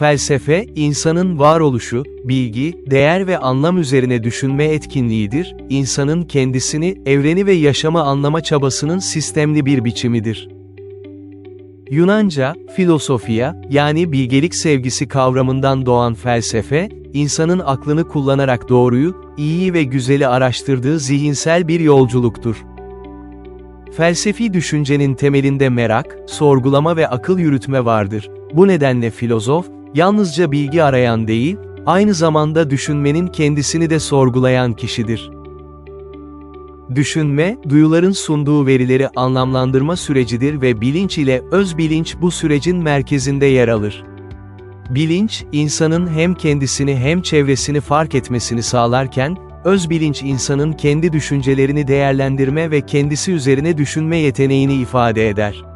Felsefe, insanın varoluşu, bilgi, değer ve anlam üzerine düşünme etkinliğidir, insanın kendisini, evreni ve yaşamı anlama çabasının sistemli bir biçimidir. Yunanca, filosofia, yani bilgelik sevgisi kavramından doğan felsefe, insanın aklını kullanarak doğruyu, iyiyi ve güzeli araştırdığı zihinsel bir yolculuktur. Felsefi düşüncenin temelinde merak, sorgulama ve akıl yürütme vardır. Bu nedenle filozof, yalnızca bilgi arayan değil, aynı zamanda düşünmenin kendisini de sorgulayan kişidir. Düşünme, duyuların sunduğu verileri anlamlandırma sürecidir ve bilinç ile öz bilinç bu sürecin merkezinde yer alır. Bilinç, insanın hem kendisini hem çevresini fark etmesini sağlarken, öz bilinç insanın kendi düşüncelerini değerlendirme ve kendisi üzerine düşünme yeteneğini ifade eder.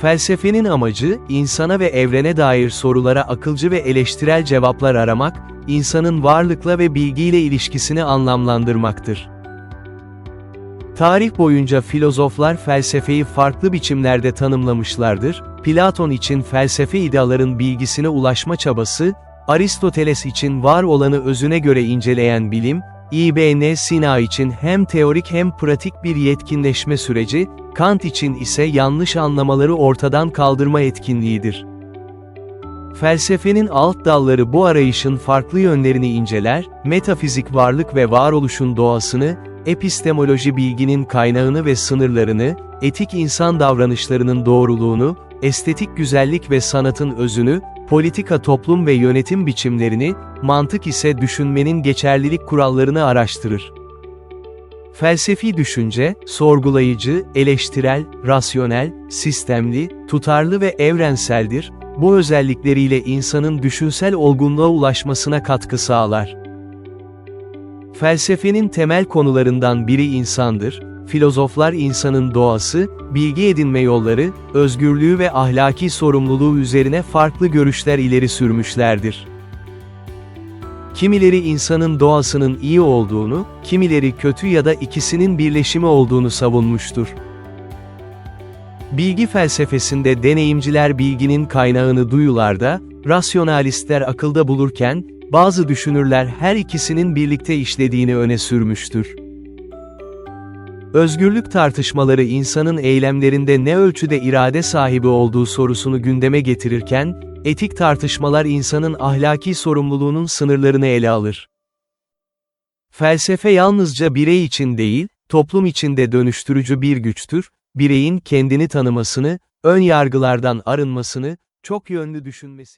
Felsefenin amacı, insana ve evrene dair sorulara akılcı ve eleştirel cevaplar aramak, insanın varlıkla ve bilgiyle ilişkisini anlamlandırmaktır. Tarih boyunca filozoflar felsefeyi farklı biçimlerde tanımlamışlardır, Platon için felsefe ideaların bilgisine ulaşma çabası, Aristoteles için var olanı özüne göre inceleyen bilim, İbn Sina için hem teorik hem pratik bir yetkinleşme süreci, Kant için ise yanlış anlamaları ortadan kaldırma etkinliğidir. Felsefenin alt dalları bu arayışın farklı yönlerini inceler, metafizik varlık ve varoluşun doğasını, epistemoloji bilginin kaynağını ve sınırlarını, etik insan davranışlarının doğruluğunu, estetik güzellik ve sanatın özünü, politika toplum ve yönetim biçimlerini, mantık ise düşünmenin geçerlilik kurallarını araştırır. Felsefi düşünce, sorgulayıcı, eleştirel, rasyonel, sistemli, tutarlı ve evrenseldir, bu özellikleriyle insanın düşünsel olgunluğa ulaşmasına katkı sağlar. Felsefenin temel konularından biri insandır, filozoflar insanın doğası, bilgi edinme yolları, özgürlüğü ve ahlaki sorumluluğu üzerine farklı görüşler ileri sürmüşlerdir. Kimileri insanın doğasının iyi olduğunu, kimileri kötü ya da ikisinin birleşimi olduğunu savunmuştur. Bilgi felsefesinde deneyimciler bilginin kaynağını duyularda, rasyonalistler akılda bulurken, bazı düşünürler her ikisinin birlikte işlediğini öne sürmüştür. Özgürlük tartışmaları insanın eylemlerinde ne ölçüde irade sahibi olduğu sorusunu gündeme getirirken, etik tartışmalar insanın ahlaki sorumluluğunun sınırlarını ele alır. Felsefe yalnızca birey için değil, toplum için de dönüştürücü bir güçtür, bireyin kendini tanımasını, ön yargılardan arınmasını, çok yönlü düşünmesi